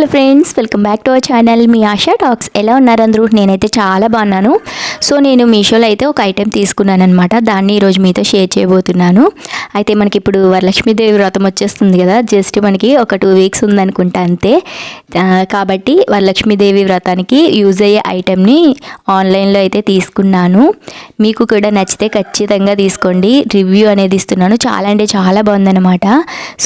Hello friends welcome back to our channel. Me Asha talks. ఎలా ఉన్నారు అందరూ? నేనైతే చాలా బాగున్నాను. సో నేను మీషోలో అయితే ఒక ఐటెం తీసుకున్నాను అనమాట దాన్ని ఈరోజు మీతో షేర్ చేయబోతున్నాను. అయితే మనకి ఇప్పుడు వరలక్ష్మీదేవి వ్రతం వచ్చేస్తుంది కదా. జస్ట్ మనకి ఒక టూ వీక్స్ ఉందనుకుంటా అంతే. కాబట్టి వరలక్ష్మీదేవి వ్రతానికి యూజ్ అయ్యే ఐటెంని ఆన్లైన్లో అయితే తీసుకున్నాను. మీకు కూడా నచ్చితే ఖచ్చితంగా తీసుకోండి. రివ్యూ అనేది ఇస్తున్నాను. చాలా అంటే చాలా బాగుందన్నమాట.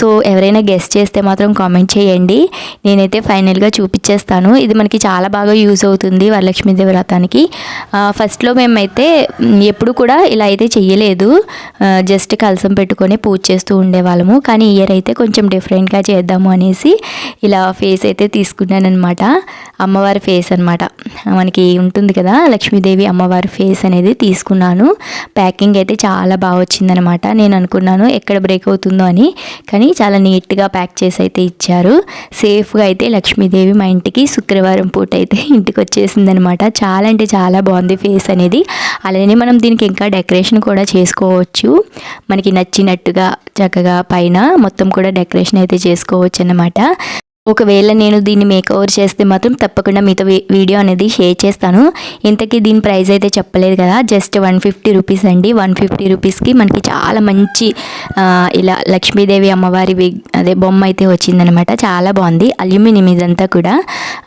సో ఎవరైనా గెస్ట్ చేస్తే మాత్రం కామెంట్ చేయండి. నేనైతే ఫైనల్గా చూపించేస్తాను ఇది మనకి చాలా బాగా యూస్ అవుతుంది వరలక్ష్మీదేవి వ్రతానికి ఫస్ట్లో మేమైతే ఎప్పుడు కూడా ఇలా అయితే చెయ్యలేదు. జస్ట్ కలసం పెట్టుకొని పూజ చేస్తూ ఉండేవాళ్ళము. కానీ ఇయర్ అయితే కొంచెం డిఫరెంట్గా చేద్దాము అనేసి ఇలా ఫేస్ అయితే తీసుకున్నాను అనమాట అమ్మవారి ఫేస్ అనమాట మనకి ఉంటుంది కదా లక్ష్మీదేవి అమ్మవారి ఫేస్ అనేది తీసుకున్నాను. ప్యాకింగ్ అయితే చాలా బాగా వచ్చిందనమాట నేను అనుకున్నాను ఎక్కడ బ్రేక్ అవుతుందో అని. కానీ చాలా నీట్గా ప్యాక్ చేసి అయితే ఇచ్చారు. సేఫ్గా అయితే లక్ష్మీదేవి మా ఇంటికి శుక్రవారం పూట అయితే ఇంటికి వచ్చేసిందనమాట. చాలా అంటే చాలా బాగుంది ఫేస్ అనేది. అలానే మనం దీనికి ఇంకా డెకరేషన్ కూడా చేసుకోవచ్చు. మనకి నచ్చినట్టుగా చక్కగా పైన మొత్తం కూడా డెకరేషన్ అయితే చేసుకోవచ్చు అన్నమాట ఒకవేళ నేను దీన్ని మేక్ ఓవర్ చేస్తే మాత్రం తప్పకుండా మీతో వీడియో అనేది షేర్ చేస్తాను. ఇంతకీ దీని ప్రైస్ అయితే చెప్పలేదు కదా జస్ట్ వన్ ఫిఫ్టీ రూపీస్ అండి. వన్ ఫిఫ్టీ రూపీస్కి మనకి చాలా మంచి ఇలా లక్ష్మీదేవి అమ్మవారి అదే బొమ్మ అయితే వచ్చిందనమాట. చాలా బాగుంది. అల్యూమినియం ఇదంతా కూడా.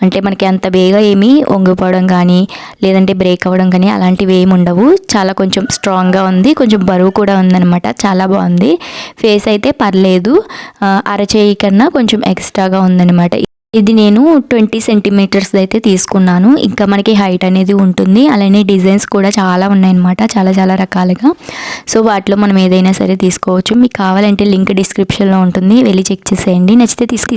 అంటే మనకి అంత బేగా ఏమీ వంగిపోవడం కానీ లేదంటే బ్రేక్ అవ్వడం కానీ అలాంటివి ఏమి ఉండవు. చాలా కొంచెం స్ట్రాంగ్గా ఉంది. కొంచెం బరువు కూడా ఉందన్నమాట. చాలా బాగుంది. ఫేస్ అయితే పర్లేదు. అరచేయి కన్నా కొంచెం ఎక్స్ట్రాగా ఉందన్నమాట. ఇది నేను ట్వంటీ సెంటీమీటర్స్ అయితే తీసుకున్నాను. ఇంకా మనకి హైట్ అనేది ఉంటుంది. అలానే డిజైన్స్ కూడా చాలా ఉన్నాయన్నమాట. చాలా చాలా రకాలుగా. సో వాటిలో మనం ఏదైనా సరే తీసుకోవచ్చు. మీకు కావాలంటే లింక్ డిస్క్రిప్షన్లో ఉంటుంది. వెళ్ళి చెక్ చేసేయండి. నచ్చితే తీసుకు